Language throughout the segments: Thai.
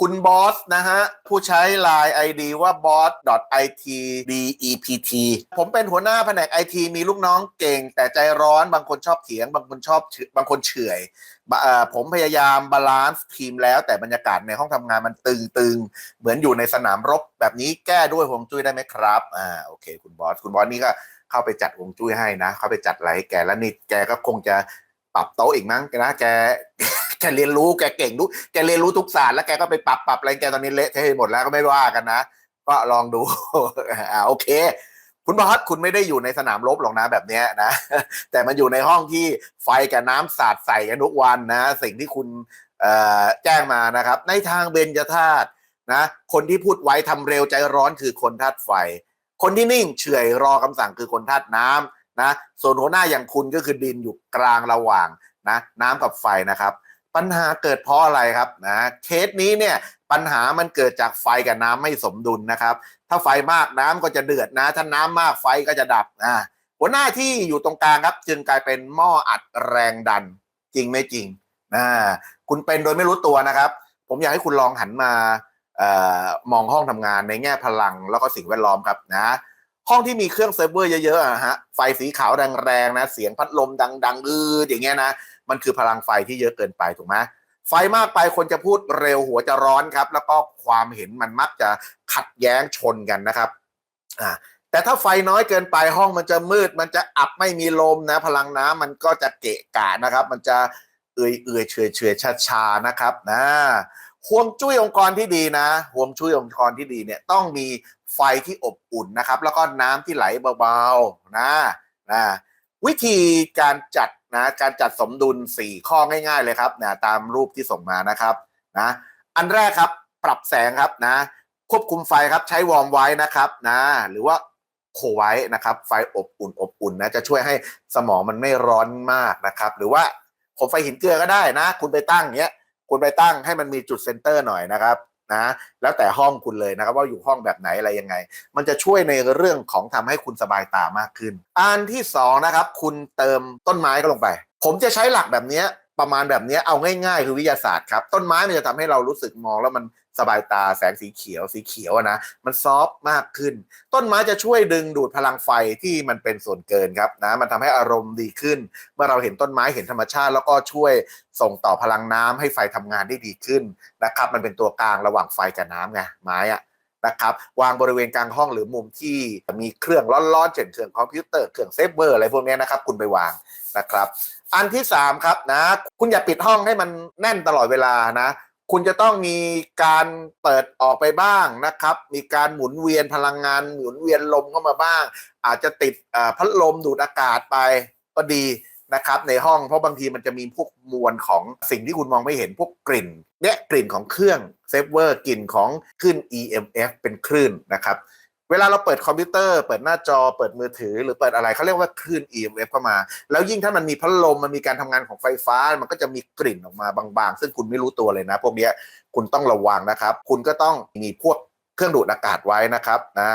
คุณบอสนะฮะ ผู้ใช้ Line ID ว่า boss.itdept ผมเป็นหัวหน้าแผนก IT มีลูกน้องเก่ง แต่ใจร้อนบางคนชอบเถียง บางคนชอบบางคนเฉื่อยผมพยายามบาลานซ์ทีมแล้วแต่บรรยากาศในห้องทำงานมันตึงๆ เหมือนอยู่ในสนามรบแบบนี้แก้ด้วยฮวงจุ้ยได้ไหมครับอ่าโอเค คุณบอส คุณบอสนี่ก็เข้าไปจัดฮวงจุ้ยให้นะ เข้าไปจัดอะไรให้แกแล้วนี่แกก็คงจะปรับโต๊ะอีกมั้งนะแก แกเรียนรู้แกเก่งรู้แกเรียนรู้ทุกศาสตร์แล้วแกก็ไปปรับปรับอะไรแกตอนนี้เละเทะหมดแล้วก็ไม่ว่ากันนะ ก็ลองดูอ่าโอเคคุณบอสคุณไม่ได้อยู่ในสนามรบหรอกนะแบบเนี้ยนะ แต่มันอยู่ในห้องที่ไฟกับน้ำสาดใส่กันทุกวันนะ สิ่งที่คุณแจ้งมานะครับ ในทางเบญจธาตุนะคนที่พูดไว้ทำเร็วใจร้อนคือคนธาตุไฟ คนที่นิ่งเฉื่อยรอคำสั่งคือคนธาตุน้ำนะส่วนหัวหน้าอย่างคุณก็คือดินอยู่กลางระหว่างนะ น้ำกับไฟนะครับ ปัญหาเกิดเพราะอะไรครับนะเคสนี้เนี่ยปัญหามันเกิดจากไฟกับน้ำไม่สมดุลนะครับ ถ้าไฟมากน้ำก็จะเดือดนะ ถ้าน้ำมากไฟก็จะดับอ่าหัวหน้าที่อยู่ตรงกลางครับ จึงกลายเป็นหม้ออัดแรงดัน จริงไม่จริงอ่าคุณเป็นโดยไม่รู้ตัวนะครับ ผมอยากให้คุณลองหันมาเอ่อมองห้องทำงานในแง่พลังแล้วก็สิ่งแวดล้อมครับนะ ห้องที่มีเครื่องเซิร์ฟเวอร์เยอะๆอะฮะไฟสีขาวแรงๆนะเสียงพัดลมดังๆอืดอย่างเงี้ยนะมันคือพลังไฟที่เยอะเกินไปถูกไหมไฟมากไปคนจะพูดเร็วหัวจะร้อนครับ แล้วก็ความเห็นมันมักจะขัดแย้งชนกันนะครับอ่าแต่ถ้าไฟน้อยเกินไปห้องมันจะมืด มันจะอับไม่มีลมนะ พลังน้ำมันก็จะเกะกะนะครับ มันจะเอื่อยเอื่อยเฉยเฉยชาชานะครับนะ ห่วงจุ้ยองค์กรที่ดีนะห่วงจุ้ยองค์กรที่ดีเนี่ยต้องมีไฟที่อบอุ่นนะครับ แล้วก็น้ำที่ไหลเบาๆนะนะวิธีการจัดนะการจัดสมดุล 4 ข้อง่าย ๆ เลยครับนะตามรูปที่ส่งมานะครับนะอันแรกครับปรับแสงครับนะควบคุมไฟครับใช้วอร์มไว้นะครับนะหรือว่าโคไว้นะครับไฟอบอุ่นอบอุ่นนะจะช่วยให้สมองมันไม่ร้อนมากนะครับ หรือว่าผมไฟหินเกลือก็ได้นะ คุณไปตั้งเงี้ย คุณไปตั้งให้มันมีจุดเซนเตอร์หน่อยนะครับนะแล้วแต่ห้องคุณเลยนะครับ ว่าอยู่ห้องแบบไหนอะไรยังไง มันจะช่วยในเรื่องของทำให้คุณสบายตามากขึ้น อันที่สองนะครับคุณเติมต้นไม้ก็ลงไป ผมจะใช้หลักแบบนี้ ประมาณแบบนี้เอาง่ายๆ คือวิทยาศาสตร์ครับ ต้นไม้มันจะทำให้เรารู้สึกมองแล้วมันสบายตาแสงสีเขียวสีเขียวนะมันซอฟต์มากขึ้น ต้นไม้จะช่วยดึงดูดพลังไฟที่มันเป็นส่วนเกินครับนะมันทำให้อารมณ์ดีขึ้น เมื่อเราเห็นต้นไม้เห็นธรรมชาติ แล้วก็ช่วยส่งต่อพลังน้ำให้ไฟทำงานได้ดีขึ้นนะครับมันเป็นตัวกลางระหว่างไฟกับน้ำไงไม้อะ นะครับวางบริเวณกลางห้องหรือมุมที่มีเครื่องร้อนๆเช่นเครื่องคอมพิวเตอร์เครื่องเซฟเวอร์อะไรพวกนี้นะครับคุณไปวางนะครับอันที่สามครับนะคุณอย่าปิดห้องให้มันแน่นตลอดเวลานะคุณจะต้องมีการเปิดออกไปบ้างนะครับ มีการหมุนเวียนพลังงานหมุนเวียนลมเข้ามาบ้าง อาจจะติดพัดลมดูดอากาศไปก็ดี นะครับในห้องเพราะบางทีมันจะมีพวกมวลของสิ่งที่คุณมองไม่เห็นพวกกลิ่นเนี่ยกลิ่นของเครื่องเซฟเวอร์กลิ่นของคลื่น EMF เป็นคลื่นนะครับเวลาเราเปิดคอมพิวเตอร์เปิดหน้าจอเปิดมือถือ หรือเปิดอะไรเขาเรียกว่าคลื่น EMF เข้ามา แล้วยิ่งถ้ามันมีพัดลมมันมีการทำงานของไฟฟ้า มันก็จะมีกลิ่นออกมาบางๆ ซึ่งคุณไม่รู้ตัวเลยนะ พวกนี้คุณต้องระวังนะครับ คุณก็ต้องมีพวกเครื่องดูดอากาศไว้นะครับอ่า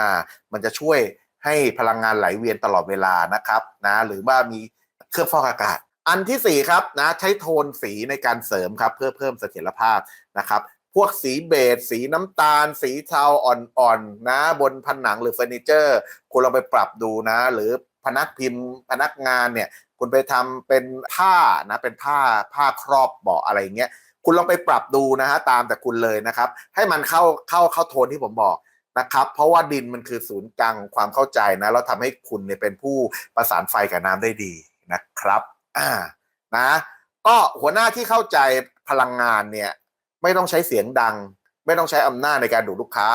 มันจะช่วยให้พลังงานไหลเวียนตลอดเวลานะครับนะหรือว่ามี เครื่องฟอกอากาศ อันที่สี่ครับนะใช้โทนสีในการเสริมครับเพื่อเพิ่มเสถียรภาพนะครับพวกสีเบจสีน้ำตาล สีเทาอ่อนๆนะ บนผนังหรือเฟอร์นิเจอร์ คุณลองไปปรับดูนะ หรือพนักพิมพ์พนักงานเนี่ย คุณไปทำเป็นผ้านะ เป็นผ้าผ้าครอบเบาะอะไรเงี้ยคุณลองไปปรับดูนะฮะตามแต่คุณเลยนะครับ ให้มันเข้าเข้าเข้าโทนที่ผมบอกนะครับ เพราะว่าดินมันคือศูนย์กลางความเข้าใจนะแล้วทำให้คุณเนี่ยเป็นผู้ประสานไฟกับน้ำได้ดี นะครับอ่านะก็หัวหน้าที่เข้าใจพลังงานเนี่ยไม่ต้องใช้เสียงดัง ไม่ต้องใช้อำนาจในการดูดลูกค้า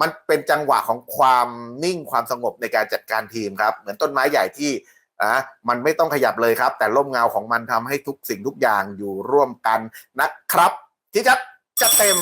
มันเป็นจังหวะของความนิ่งความสงบในการจัดการทีมครับ เหมือนต้นไม้ใหญ่ที่อะมันไม่ต้องขยับเลยครับ แต่ร่มเงาของมันทำให้ทุกสิ่งทุกอย่างอยู่ร่วมกันนะครับที่จัดจะเต็ม